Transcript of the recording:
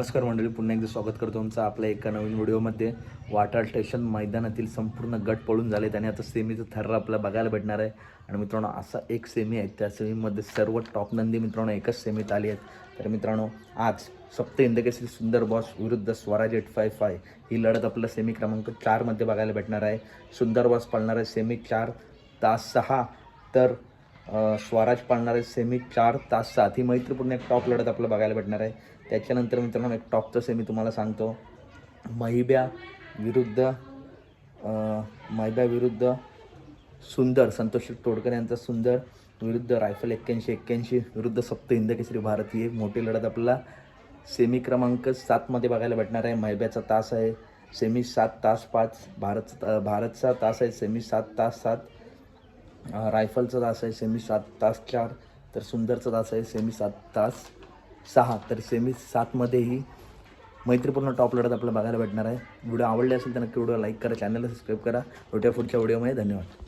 नमस्कार मंडळी पुन्हा एकदा स्वागत करतो तुमचं आपल्या एका नवीन व्हिडिओमध्ये. वाटाळ स्टेशन मैदानातील संपूर्ण गट पळून झालेत आणि आता सेमीचं थर्रा आपल्याला बघायला भेटणार आहे. आणि मित्रांनो असा एक सेमी आहे. त्या सेमीमध्ये सर्व टॉप नंदी मित्रांनो एकच सेमीत आली आहेत. तर मित्रांनो आज सप्त इंदकेसरी सुंदर बॉस विरुद्ध स्वराज एट फाय फाय ही लढत आपल्याला सेमी क्रमांक चारमध्ये बघायला भेटणार आहे. सुंदर बॉस पळणार आहे सेमी चार तास सहा. तर स्वराज पाळणार आहे सेमी चार तास सात ही मैत्रीपूर्ण एक टॉप लढत आपल्याला बघायला भेटणार आहे. त्याच्यानंतर मित्रांनो एक टॉपचं सेमी तुम्हाला सांगतो. महिब्या विरुद्ध महिब्या विरुद्ध सुंदर संतोष तोडकर यांचा सुंदर विरुद्ध रायफल एक्क्याऐंशी एक्क्याऐंशी विरुद्ध सप्त हिंदकेसरी भारत ही एक मोठी लढत आपल्याला सेमी क्रमांक सातमध्ये बघायला भेटणार आहे. महिब्याचा तास आहे. सेमी सात तास पाच भारत भारतचा तास आहे. सेमी सात तास सात. रायफलचा तास आहे सेमी सात तास चार तर सुंदरचा तास आहे सेमी सात तास सहा. तर सेमी सातमध्येही मैत्रीपूर्ण टॉप लढत आपल्याला बघायला भेटणार आहे. व्हिडिओ आवडले असेल तर नक्की व्हिडिओ लाईक करा चॅनलला सबस्क्राईब करा. भेटूया पुढच्या व्हिडिओमध्ये धन्यवाद.